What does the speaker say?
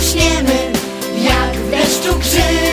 zaśniemy, jak w deszczu grzyb.